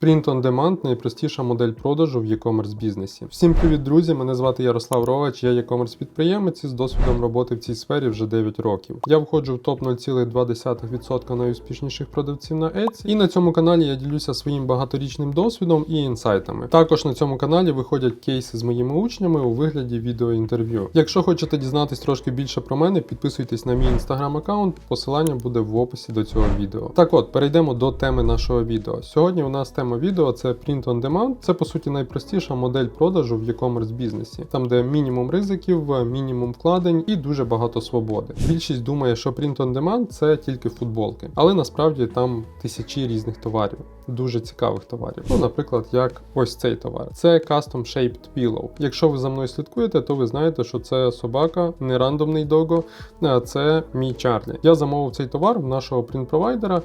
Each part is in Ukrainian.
Print on Demand – найпростіша модель продажу в e-commerce бізнесі. Всім привіт, друзі! Мене звати Ярослав Ровач, я e-commerce підприємець із досвідом роботи в цій сфері вже 9 років. Я входжу в топ 0,2% найуспішніших продавців на Etsy, і на цьому каналі я ділюся своїм багаторічним досвідом і інсайтами. Також на цьому каналі виходять кейси з моїми учнями у вигляді відеоінтерв'ю. Якщо хочете дізнатись трошки більше про мене, підписуйтесь на мій інстаграм аккаунт, посилання буде в описі до цього відео. Так от, перейдемо до теми нашого відео. Сьогодні у нас тема відео це Print on Demand. Це по суті найпростіша модель продажу в e-commerce бізнесі, там де мінімум ризиків, мінімум вкладень і дуже багато свободи. Більшість думає, що Print on Demand це тільки футболки, але насправді там тисячі різних товарів. Дуже цікавих товарів. Ну, наприклад, як ось цей товар. Це Custom Shaped Pillow. Якщо ви за мною слідкуєте, то ви знаєте, що це собака, не рандомний дого, а це мій Чарлі. Я замовив цей товар в нашого принт-провайдера,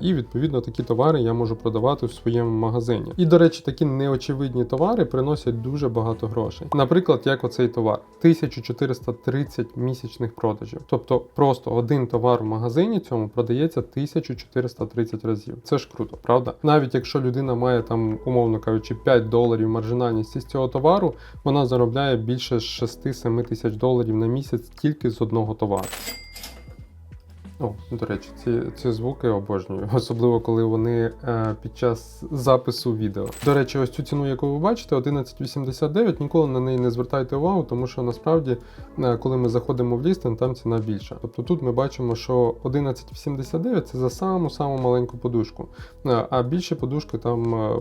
і відповідно такі товари я можу продавати в своєму магазині. І, до речі, такі неочевидні товари приносять дуже багато грошей. Наприклад, як оцей товар: 1430 місячних продажів. Тобто просто один товар в магазині цьому продається 1430 разів. Це ж круто, правда? Навіть якщо людина має там, умовно кажучи, 5 доларів маржинальність з цього товару, вона заробляє більше 6-7 тисяч доларів на місяць тільки з одного товару. О, до речі, ці, ці звуки обожнюю, особливо коли вони е, під час запису відео. До речі, ось цю ціну, яку ви бачите, 11,89, ніколи на неї не звертайте увагу, тому що насправді, е, коли ми заходимо в лістинг, там ціна більша. Тобто тут ми бачимо, що 11,89 це за саму саму маленьку подушку. Е, а більші подушки там е,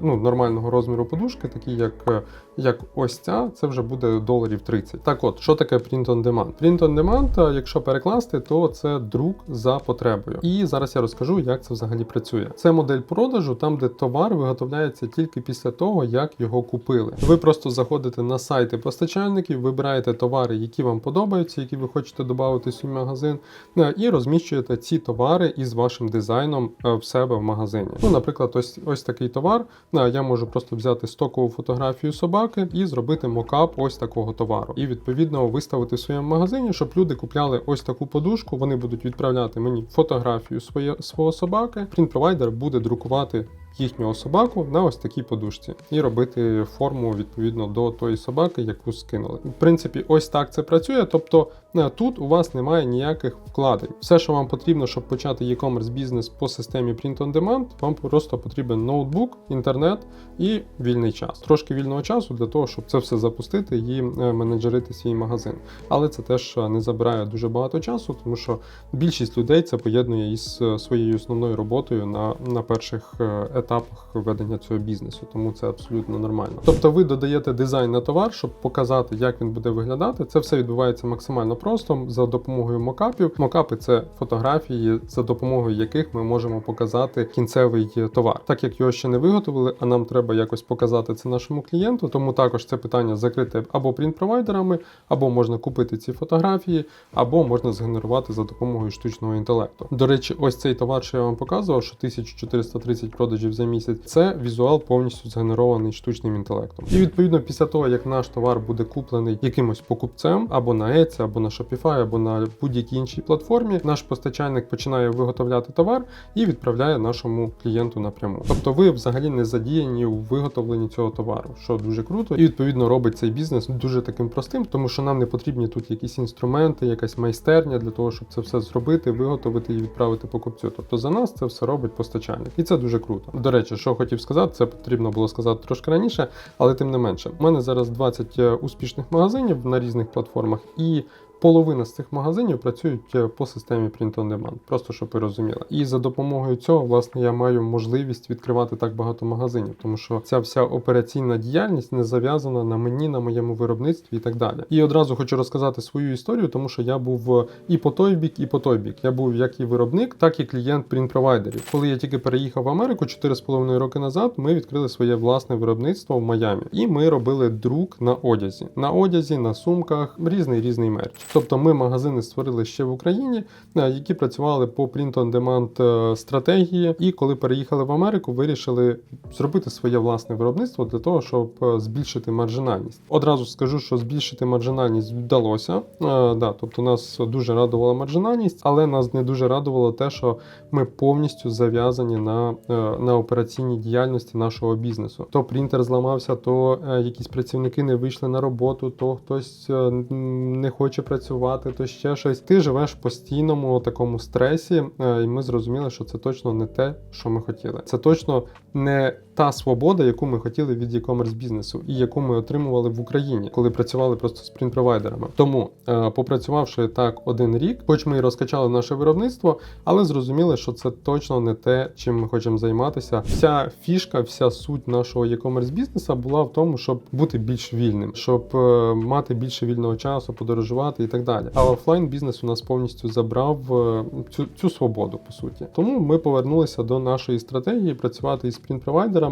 ну, нормального розміру подушки, такі як, е, як ось ця, це вже буде доларів 30. Так от, що таке Print on Demand? Print on Demand, е, якщо перекласти, то це друк за потребою. І зараз я розкажу, як це взагалі працює. Це модель продажу, там де товар виготовляється тільки після того, як його купили. Ви просто заходите на сайти постачальників, вибираєте товари, які вам подобаються, які ви хочете додати свій магазин, е, і розміщуєте ці товари із вашим дизайном е, в себе в магазині. Ну, наприклад, ось ось такий товар. е, Я можу просто взяти стокову фотографію собаки і зробити мокап ось такого товару. І відповідно виставити в своєму магазині, щоб люди купляли ось таку подушку. Вони будуть відправляти мені фотографію своє, свого собаки. Принт-провайдер буде друкувати їхнього собаку на ось такій подушці і робити форму відповідно до тої собаки, яку скинули. В принципі, ось так це працює. Тобто е, тут у вас немає ніяких вкладень. Все, що вам потрібно, щоб почати e-commerce бізнес по системі Print on Demand, вам просто потрібен ноутбук, інтернет і вільний час. Трошки вільного часу для того, щоб це все запустити і е, менеджерити свій магазин. Але це теж е, не забирає дуже багато часу, тому що більшість людей це поєднує із своєю основною роботою на, на перших е, етапах ведення цього бізнесу, тому це абсолютно нормально. Тобто ви додаєте дизайн на товар, щоб показати, як він буде виглядати. Це все відбувається максимально просто за допомогою мокапів. Мокапи це фотографії, за допомогою яких ми можемо показати кінцевий товар. Так як його ще не виготовили, а нам треба якось показати це нашому клієнту, тому також це питання закрите або принт-провайдерами, або можна купити ці фотографії, або можна згенерувати за допомогою штучного інтелекту. До речі, ось цей товар, що я вам показував, що 1430 продажів за місяць, це візуал повністю згенерований штучним інтелектом. І відповідно, після того, як наш товар буде куплений якимось покупцем або на Etsy, або на Shopify, або на будь-якій іншій платформі, наш постачальник починає виготовляти товар і відправляє нашому клієнту напряму. Тобто ви взагалі не задіяні у виготовленні цього товару, що дуже круто, і відповідно робить цей бізнес дуже таким простим, тому що нам не потрібні тут якісь інструменти, якась майстерня для того, щоб це все зробити, виготовити і відправити покупцю. Тобто за нас це все робить постачальник, і це дуже круто. До речі, що хотів сказати, це потрібно було сказати трошки раніше, але тим не менше, у мене зараз 20 успішних магазинів на різних платформах і. Половина з цих магазинів працюють е, по системі Print on Demand, просто щоб ви розуміли. І за допомогою цього, власне, я маю можливість відкривати так багато магазинів, тому що ця вся операційна діяльність не зав'язана на мені, на моєму виробництві і так далі. І одразу хочу розказати свою історію, тому що я був е, і по той бік, і по той бік. Я був як і виробник, так і клієнт принт-провайдерів. Коли я тільки переїхав в Америку 4,5 роки назад, ми відкрили своє власне виробництво в Майамі, і ми робили друк на одязі, на одязі, на сумках, різний різний мерч. Тобто ми магазини створили ще в Україні, е, які працювали по print-on-demand е, стратегії, і коли переїхали в Америку, вирішили зробити своє власне виробництво для того, щоб е, збільшити маржинальність. Одразу скажу, що збільшити маржинальність вдалося. Да, тобто нас дуже радувала маржинальність, але нас не дуже радувало те, що ми повністю зав'язані на, на операційній діяльності нашого бізнесу. То принтер зламався, то якісь працівники не вийшли на роботу, то хтось не хоче працювати, то ще щось. Ти живеш в постійному такому стресі, е, і ми зрозуміли, що це точно не те, що ми хотіли. Це точно не та свобода, яку ми хотіли від e-commerce бізнесу, і яку ми отримували в Україні, коли працювали просто з принт-провайдерами. Тому, е, попрацювавши так один рік, хоч ми і розкачали наше виробництво, але зрозуміли, що це точно не те, чим ми хочемо займатися. Вся фішка, вся суть нашого e-commerce бізнесу була в тому, щоб бути більш вільним, щоб е, мати більше вільного часу, подорожувати і так далі. А офлайн бізнес у нас повністю забрав е, цю, цю свободу, по суті. Тому ми повернулися до нашої стратегії працювати із принт-провайдерами,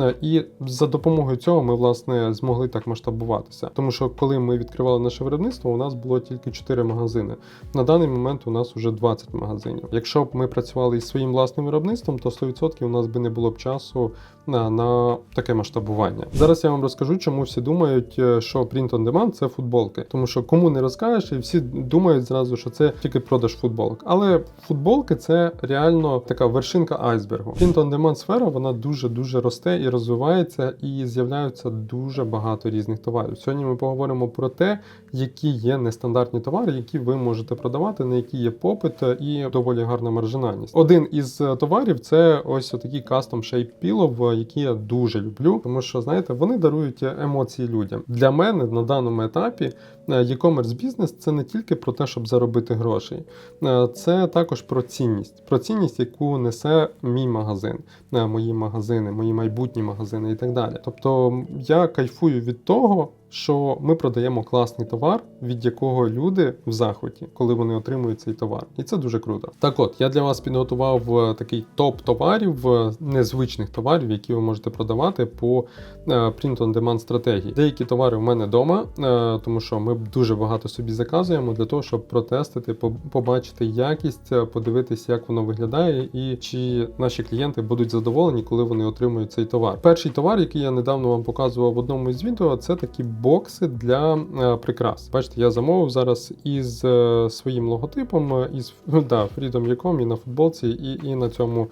е, і за допомогою цього ми власне змогли так масштабуватися. Тому що коли ми відкривали наше виробництво, у нас було тільки 4 магазини. На даний момент у нас вже 20 магазинів. Якщо б ми працювали із своїм власним виробництвом, то 100% у нас би не було б часу на, на таке масштабування. Зараз я вам розкажу, чому всі думають, е, що Print on Demand це футболки. Тому що кому не розкажеш, і всі думають зразу, що це тільки продаж футболок. Але футболки це реально така вершинка айсбергу. Print on Demand сфера вона дуже дуже росте і розвивається, і з'являються дуже багато різних товарів. Сьогодні ми поговоримо про те, які є нестандартні товари, які ви можете продавати, на які є попит е, і доволі гарна маржинальність. Один із е, товарів це ось такий custom shape pillow, який я дуже люблю, тому що знаєте, вони дарують емоції людям. Для мене на даному етапі e-commerce бізнес це не тільки про те, щоб заробити грошей, Е, це також про цінність, про цінність, яку несе мій магазин, е, мої магазини, мої майбутні магазини і так далі. Тобто я кайфую від того. Що ми продаємо класний товар, від якого люди в захваті, коли вони отримують цей товар, і це дуже круто. Так, от я для вас підготував е, такий топ товарів, е, незвичних товарів, які ви можете продавати по е, print-on-demand стратегії. Деякі товари в мене вдома, е, тому що ми дуже багато собі заказуємо для того, щоб протестити, побачити якість, е, подивитись, як воно виглядає, і чи наші клієнти будуть задоволені, коли вони отримують цей товар. Перший товар, який я недавно вам показував в одному із відео, це такі бокси для е, прикрас. Бачите, я замовив зараз із е, своїм логотипом, із да, Freedom.com і на футболці, і, і на цьому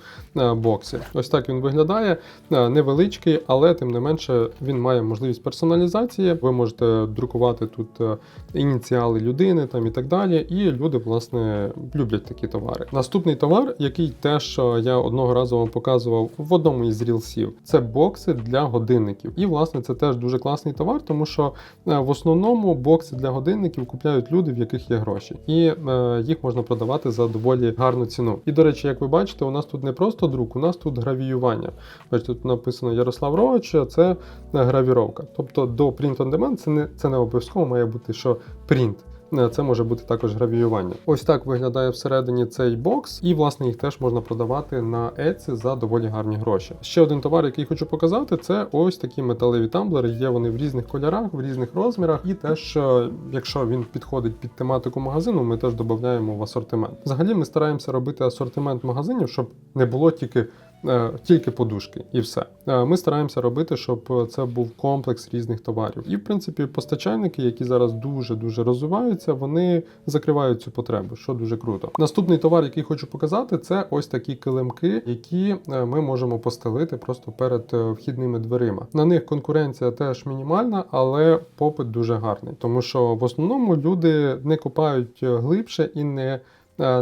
боксі. Ось так він виглядає. Невеличкий, але тим не менше він має можливість персоналізації. Ви можете друкувати тут ініціали людини там і так далі. І люди, власне, люблять такі товари. Наступний товар, який теж е, я одного разу вам показував в одному із рілсів, це бокси для годинників. І власне це теж дуже класний товар, тому що е, в основному бокси для годинників купляють люди, в яких є гроші, і е, їх можна продавати за доволі гарну ціну. І до речі, як ви бачите, у нас тут не просто друк, у нас тут гравіювання. Бачите, тут написано Ярослав Рович, це гравіровка. Тобто до Print on Demand це не це не обов'язково має бути, що принт. Е, Це може бути також гравіювання. Ось так виглядає всередині цей бокс, і власне їх теж можна продавати на Etsy за доволі гарні гроші. Ще один товар, який хочу показати, це ось такі металеві тамблери. Є вони в різних кольорах, в різних розмірах, і теж, е, якщо він підходить під тематику магазину, ми теж додаємо в асортимент. Взагалі, ми стараємося робити асортимент магазинів, щоб не було тільки. Е, Тільки подушки і все. Е, Ми стараємося робити, щоб це був комплекс різних товарів. І в принципі, постачальники, які зараз дуже дуже розвиваються, вони закривають цю потребу, що дуже круто. Наступний товар, який хочу показати, це ось такі килимки, які е, ми можемо постелити просто перед вхідними дверима. На них конкуренція теж мінімальна, але попит дуже гарний, тому що в основному люди не копають глибше і не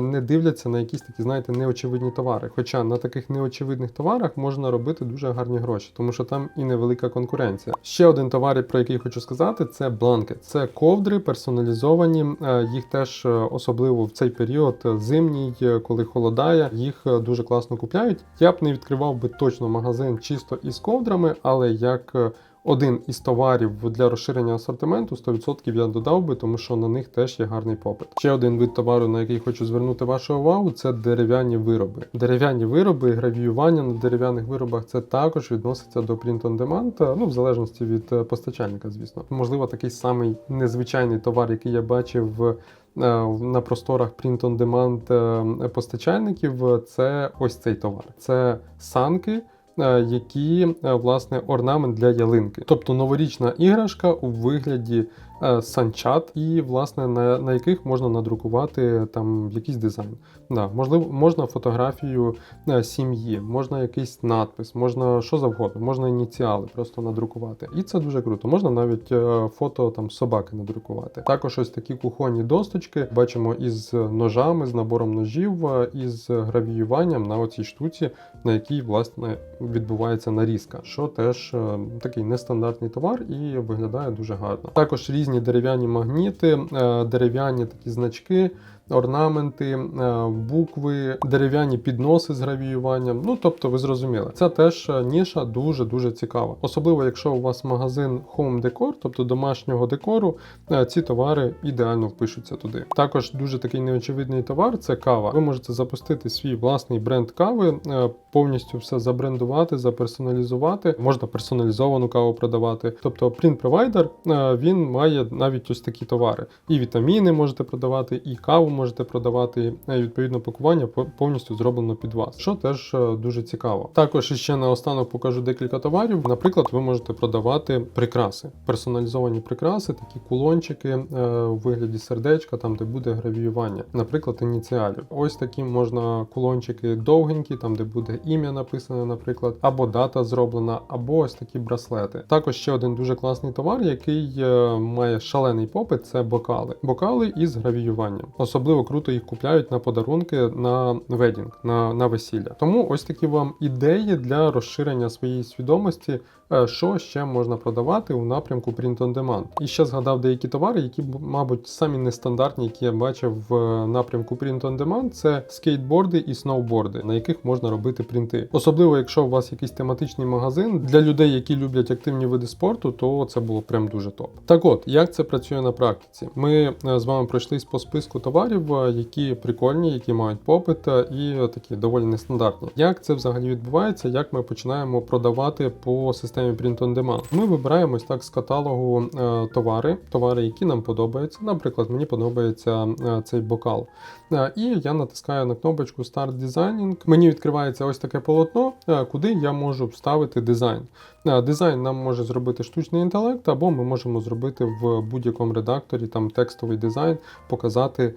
не дивляться на якісь такі, знаєте, неочевидні товари. Хоча на таких неочевидних товарах можна робити дуже гарні гроші, тому що там і невелика конкуренція. Ще один товар, про який хочу сказати, це бланкет. Це ковдри персоналізовані. Е, Їх теж е, особливо в цей період е, зимній, е, коли холодає, їх е, дуже класно купляють. Я б не відкривав би точно магазин чисто із ковдрами, але як е, один із товарів для розширення асортименту 100% я додав би, тому що на них теж є гарний попит. Ще один вид товару, на який хочу звернути вашу увагу, це дерев'яні вироби. Дерев'яні вироби, гравіювання на дерев'яних виробах це також відноситься до print on demand, ну в залежності від е, постачальника, звісно. Можливо, такий самий незвичайний товар, який я бачив. е, На просторах Print on Demand е, постачальників це ось цей товар. Це санки, які е, власне орнамент для ялинки, тобто новорічна іграшка у вигляді е, санчат, і власне на, на яких можна надрукувати там якийсь дизайн. Да, можливо, можна фотографію е, сім'ї, можна якийсь надпис, можна що завгодно, можна ініціали просто надрукувати. І це дуже круто. Можна навіть е, фото там собаки надрукувати. Також ось такі кухонні досточки бачимо із ножами, з набором ножів, е, із гравіюванням на оцій штуці, на якій власне відбувається нарізка, що теж е, такий нестандартний товар і виглядає дуже гарно. Також різні дерев'яні магніти, е, дерев'яні такі значки. Орнаменти, е, букви, дерев'яні підноси з гравіюванням. Ну тобто, ви зрозуміли, це теж е, ніша дуже дуже цікава. Особливо, якщо у вас магазин Home Decor, тобто домашнього декору, е, ці товари ідеально впишуться туди. Також дуже такий неочевидний товар це кава. Ви можете запустити свій власний бренд кави, повністю все забрендувати, заперсоналізувати. Можна персоналізовану каву продавати. Тобто, print провайдер він має навіть ось такі товари. І вітаміни можете продавати, і каву можете продавати. І відповідно пакування повністю зроблено під вас, що теж е, дуже цікаво. Також ще наостанок покажу декілька товарів. Наприклад, ви можете продавати прикраси, персоналізовані прикраси, такі кулончики е, у вигляді сердечка, там де буде гравіювання, наприклад, ініціалів. Ось такі можна кулончики довгенькі, там де буде ім'я написане, наприклад, або дата зроблена, або ось такі браслети. Також ще один дуже класний товар, який е, має шалений попит, це бокали. Бокали із гравіюванням. Особливо круто їх купляють на подарунки на ведінг, на, на весілля. Тому ось такі вам ідеї для розширення своєї свідомості, е, що ще можна продавати у напрямку Print on Demand. І ще згадав деякі товари, які, мабуть, самі нестандартні, які я бачив в напрямку Print on Demand, це скейтборди і сноуборди, на яких можна робити принти. Особливо, якщо у вас якийсь тематичний магазин для людей, які люблять активні види спорту, то це було прям дуже топ. Так от, як це працює на практиці? Ми е, з вами пройшлись по списку товарів, е, які прикольні, які мають попит і е, такі доволі нестандартні. Як це взагалі відбувається? Як ми починаємо продавати по системі Print on Demand? Ми вибираємо ось так з каталогу е, товари, товари, які нам подобаються. Наприклад, мені подобається е, цей бокал. І я натискаю на кнопочку Start Designing. Мені відкривається ось таке полотно, куди я можу вставити дизайн. Дизайн нам може зробити штучний інтелект, або ми можемо зробити в будь-якому редакторі там текстовий дизайн, показати,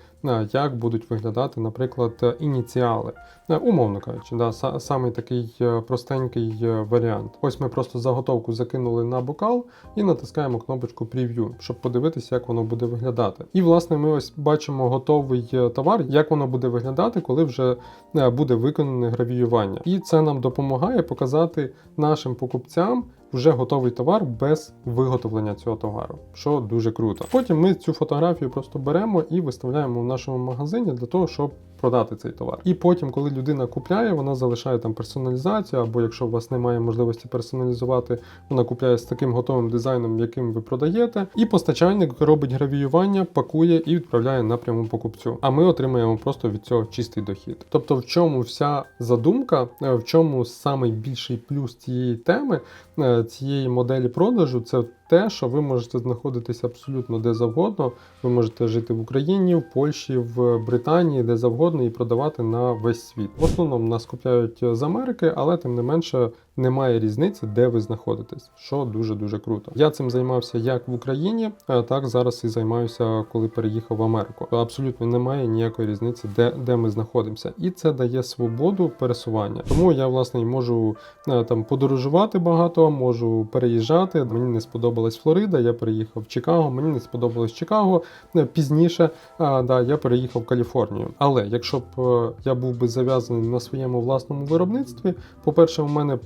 як будуть виглядати, наприклад, е, ініціали. Е, Умовно кажучи, да, са- самий такий е, простенький е, варіант. Ось ми просто заготовку закинули на бокал і натискаємо кнопочку Preview, щоб подивитися, як воно буде виглядати. І власне ми ось бачимо готовий е, товар, як воно буде виглядати, коли вже е, буде виконане гравіювання. І це нам допомагає показати нашим покупцям. Вже готовий товар без виготовлення цього товару, що дуже круто. Потім ми цю фотографію просто беремо і виставляємо в нашому магазині для того, щоб продати цей товар. І потім, коли людина купляє, вона залишає там персоналізацію, або якщо у вас немає можливості персоналізувати, вона купляє з таким готовим дизайном, яким ви продаєте. І постачальник робить гравіювання, пакує і відправляє напряму покупцю. А ми отримуємо просто від цього чистий дохід. Тобто, в чому вся задумка, е, в чому самий більший плюс цієї теми, е, цієї моделі продажу, це те, що ви можете знаходитися абсолютно де завгодно. Ви можете жити в Україні, в Польщі, в Британії, де завгодно, і продавати на весь світ. В основному нас купляють з Америки, але тим не менше немає різниці, де ви знаходитесь, що дуже дуже круто. Я цим займався як в Україні, е, так зараз і займаюся, коли переїхав в Америку. Абсолютно немає ніякої різниці, де, де ми знаходимося, і це дає свободу пересування. Тому я власне і можу е, там подорожувати багато, можу переїжджати. Мені не сподобалась Флорида, я переїхав в Чикаго. Мені не сподобалось Чикаго. Е, Пізніше а, да, я переїхав в Каліфорнію. Але якщо б е, я був би зав'язаний на своєму власному виробництві, по-перше, у мене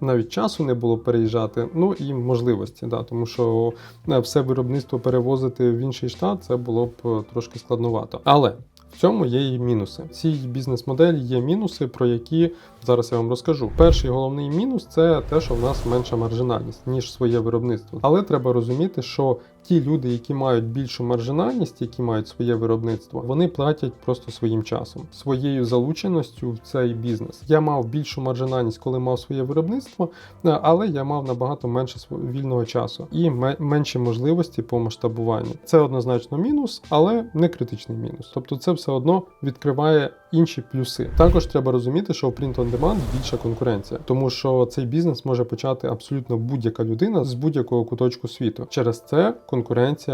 навіть часу не було переїжджати, ну і можливості, да, тому що е, все виробництво перевозити в інший штат це було б трошки складновато. Але В цьому є і мінуси. В цій бізнес-моделі є мінуси, про які зараз я вам розкажу. Перший головний мінус це те, що в нас менша маржинальність, ніж своє виробництво. Але треба розуміти, що ті люди, які мають більшу маржинальність, які мають своє виробництво, вони платять просто своїм часом, своєю залученістю в цей бізнес. Я мав більшу маржинальність, коли мав своє виробництво, е, але я мав набагато менше вільного часу і ме- менші можливості по масштабуванню. Це однозначно мінус, але не критичний мінус. Тобто, це все одно відкриває інші плюси. Також треба розуміти, що у Print on Demand більша конкуренція, тому що цей бізнес може почати абсолютно будь-яка людина з будь-якого куточку світу. Через це конкуренція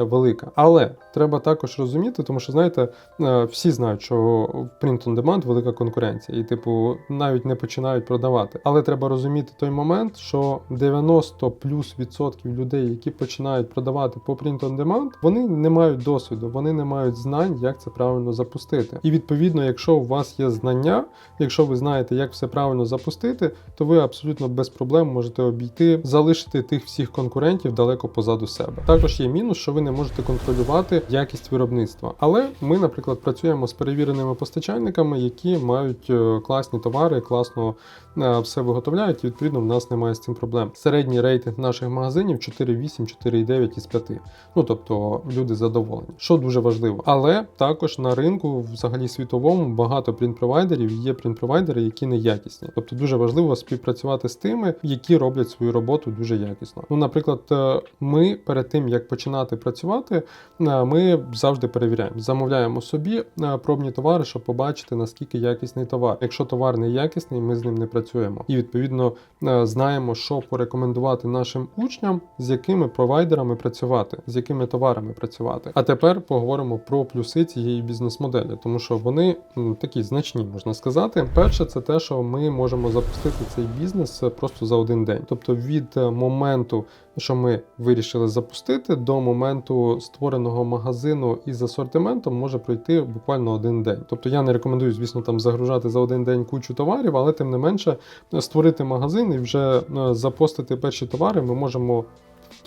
велика. Але треба також розуміти, тому що знаєте, е, всі знають, що в Print on Demand велика конкуренція, і типу навіть не починають продавати. Але треба розуміти той момент, що 90 плюс відсотків людей, які починають продавати по Print on Demand, вони не мають досвіду, вони не мають знань, як це правильно запустити. І відповідно, якщо у вас є знання, якщо ви знаєте, як все правильно запустити, то ви абсолютно без проблем можете обійти, залишити тих всіх конкурентів далеко позаду себе. Також є мінус, що ви не можете контролювати якість виробництва. Але ми, наприклад, працюємо з перевіреними постачальниками, які мають е, класні товари, класно е, все виготовляють, і відповідно в нас немає з цим проблем. Середній рейтинг наших магазинів 4,8, 4,9 із 5. Ну тобто люди задоволені, що дуже важливо. Але також на ринку, взагалі світовому, багато принт-провайдерів є принт-провайдери, які не якісні. Тобто дуже важливо співпрацювати з тими, які роблять свою роботу дуже якісно. Ну, наприклад, е, ми перед тим як починати працювати, е, ми завжди перевіряємо, замовляємо собі е, пробні товари, щоб побачити наскільки якісний товар. Якщо товар не якісний, ми з ним не працюємо. І відповідно е, знаємо, що порекомендувати нашим учням, з якими провайдерами працювати, з якими товарами працювати. А тепер поговоримо про плюси цієї бізнес-моделі, тому що вони такі значні, можна сказати. Перше, це те, що ми можемо запустити цей бізнес просто за один день. Тобто від моменту, що ми вирішили запустити, до моменту створеного магазину із асортиментом може пройти буквально один день. Тобто я не рекомендую, звісно, там загружати за один день кучу товарів, але тим не менше створити магазин і вже е, запостити перші товари ми можемо.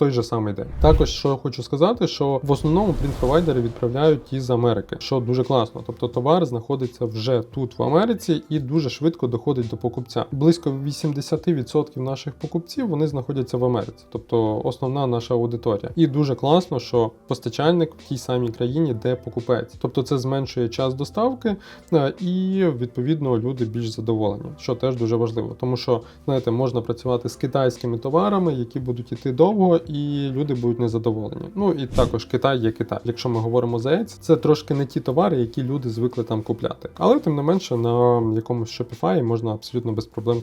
Той же самий день. Також що хочу сказати, що в основному принт-провайдери відправляють із Америки, що дуже класно. Тобто товар знаходиться вже тут в Америці і дуже швидко доходить до покупця. Близько 80% наших покупців вони знаходяться в Америці, тобто основна наша аудиторія. І дуже класно, що постачальник в тій самій країні, де покупець. Тобто це зменшує час доставки е, і відповідно люди більш задоволені, що теж дуже важливо, тому що знаєте, можна працювати з китайськими товарами, які будуть іти довго, і люди будуть незадоволені. Ну і також Китай є Китай. Якщо ми говоримо за Etsy, це трошки не ті товари, які люди звикли там купляти. Але тим не менше на якомусь Shopify можна абсолютно без проблем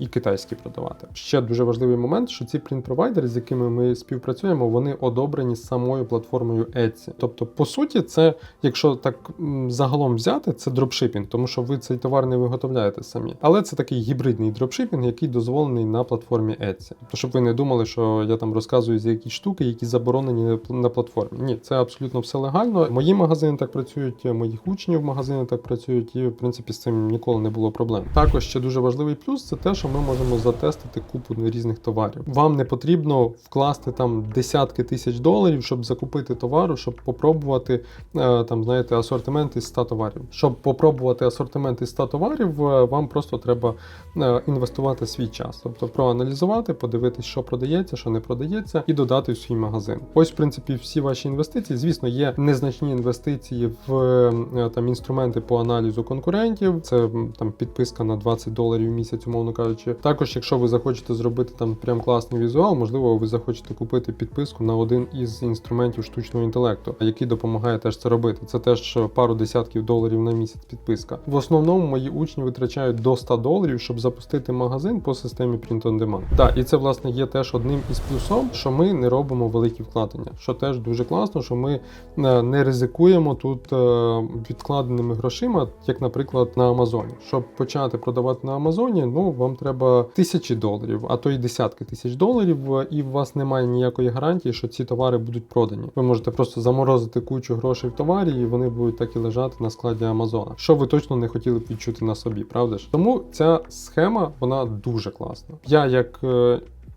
і китайські продавати. Ще дуже важливий момент, що ці принт-провайдери, з якими ми співпрацюємо, вони одобрені самою платформою Etsy. Тобто, по суті, це, якщо так загалом взяти, це дропшипінг, тому що ви цей товар не виготовляєте самі. Але це такий гібридний дропшипінг, який дозволений на платформі Etsy. Тобто, щоб ви не думали, що я там розказую за якісь штуки, які заборонені на платформі. Ні, це абсолютно все легально. Мої магазини так працюють, моїх учнів магазини так працюють, і в принципі з цим ніколи не було проблем. Також ще дуже важливий плюс це те, що ми можемо затестити купу різних товарів. Вам не потрібно вкласти там десятки тисяч доларів, щоб закупити товару, щоб попробувати е, там, знаєте, асортимент із 100 товарів. Щоб попробувати асортимент із 100 товарів, е, вам просто треба е, інвестувати свій час, тобто проаналізувати, подивитись, що продається, що не продається, і додати в свій магазин. Ось, в принципі, всі ваші інвестиції. Звісно, є незначні інвестиції в е, там інструменти по аналізу конкурентів. Це там підписка на 20 доларів в місяць, умовно кажучи. Також, якщо ви захочете зробити там прям класний візуал, можливо, ви захочете купити підписку на один із інструментів штучного інтелекту, який допомагає теж це робити. Це теж пару десятків доларів на місяць підписка. В основному мої учні витрачають до 100 доларів, щоб запустити магазин по системі Print on Demand. Так, і це власне є теж одним із плюсом, що ми не робимо великі вкладення, що теж дуже класно, що ми е, не ризикуємо тут е, відкладеними грошима, як, наприклад, на Амазоні. Щоб почати продавати на Амазоні, ну вам треба тисячі доларів, а то й десятки тисяч доларів, е, і у вас немає ніякої гарантії, що ці товари будуть продані. Ви можете просто заморозити кучу грошей в товарі, і вони будуть так і лежати на складі Амазона. Що ви точно не хотіли б відчути на собі, правда ж? Тому ця схема вона дуже класна. Я як.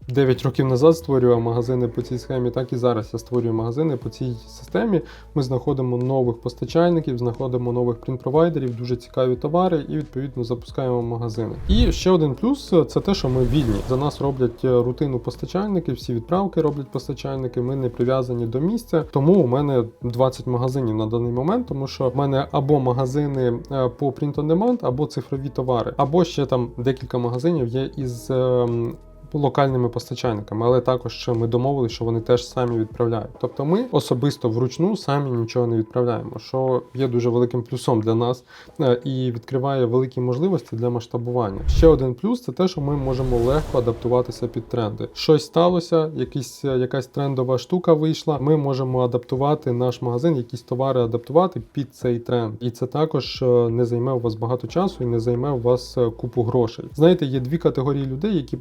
Е, 9 років назад створював магазини по цій схемі, так і зараз я створюю магазини по цій системі. Ми знаходимо нових постачальників, знаходимо нових принт-провайдерів, дуже цікаві товари і відповідно запускаємо магазини. І ще один плюс це те, що ми вільні. За нас роблять е, рутину постачальники, всі відправки роблять постачальники. Ми не прив'язані до місця. Тому у мене 20 магазинів на даний момент, тому що в мене або магазини е, по print on demand, або цифрові товари, або ще там декілька магазинів є із. Локальними постачальниками, але також ми домовилися, що вони теж самі відправляють. Тобто ми особисто вручну самі нічого не відправляємо, що є дуже великим плюсом для нас е, і відкриває великі можливості для масштабування. Ще один плюс це те, що ми можемо легко адаптуватися під тренди. Щось сталося, якісь, е, якась трендова штука вийшла. Ми можемо адаптувати наш магазин, якісь товари адаптувати під цей тренд. І це також е, не займе у вас багато часу і не займе у вас купу грошей. Знаєте, є дві категорії людей, які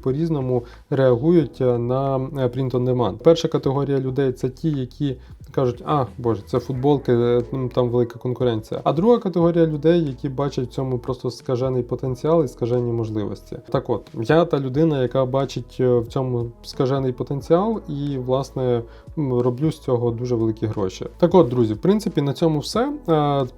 реагують е, на е, print on demand. Перша категорія людей це ті, які кажуть, а боже, це футболки, е, там велика конкуренція. А друга категорія людей, які бачать в цьому просто скажений потенціал і скажені можливості. Так от, я та людина, яка бачить в цьому скажений потенціал, і власне роблю з цього дуже великі гроші. Так от, друзі, в принципі, на цьому все.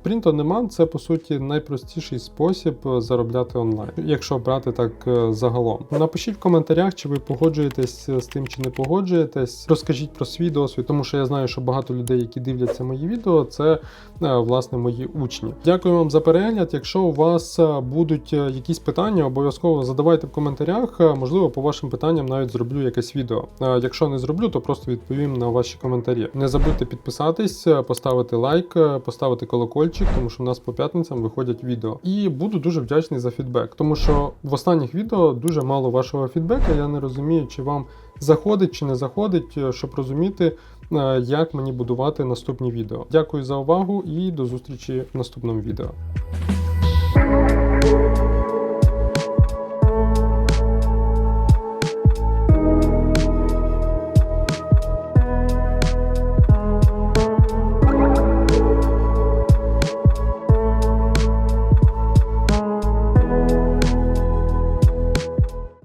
Print on demand це по суті найпростіший спосіб заробляти онлайн, якщо брати так загалом. Напишіть в коментарях, чи ви погоджуєтесь з тим, чи не погоджуєтесь. Розкажіть про свій досвід, тому що я знаю, що багато людей, які дивляться мої відео, це е, власне мої учні. Дякую вам за перегляд. Якщо у вас е, будуть е, якісь питання, обов'язково задавайте в коментарях. Е, Можливо, по вашим питанням навіть зроблю якесь відео. Е, Якщо не зроблю, то просто відповім на ваші коментарі. Не забудьте підписатись, е, поставити лайк, е, поставити колокольчик, тому що в нас по п'ятницям виходять відео. І буду дуже вдячний за фідбек, тому що в останніх відео дуже мало вашого фідбека. Я не розумію, чи вам заходить чи не заходить, е, щоб розуміти, е, як мені будувати наступні відео. Дякую за увагу і до зустрічі в наступному відео.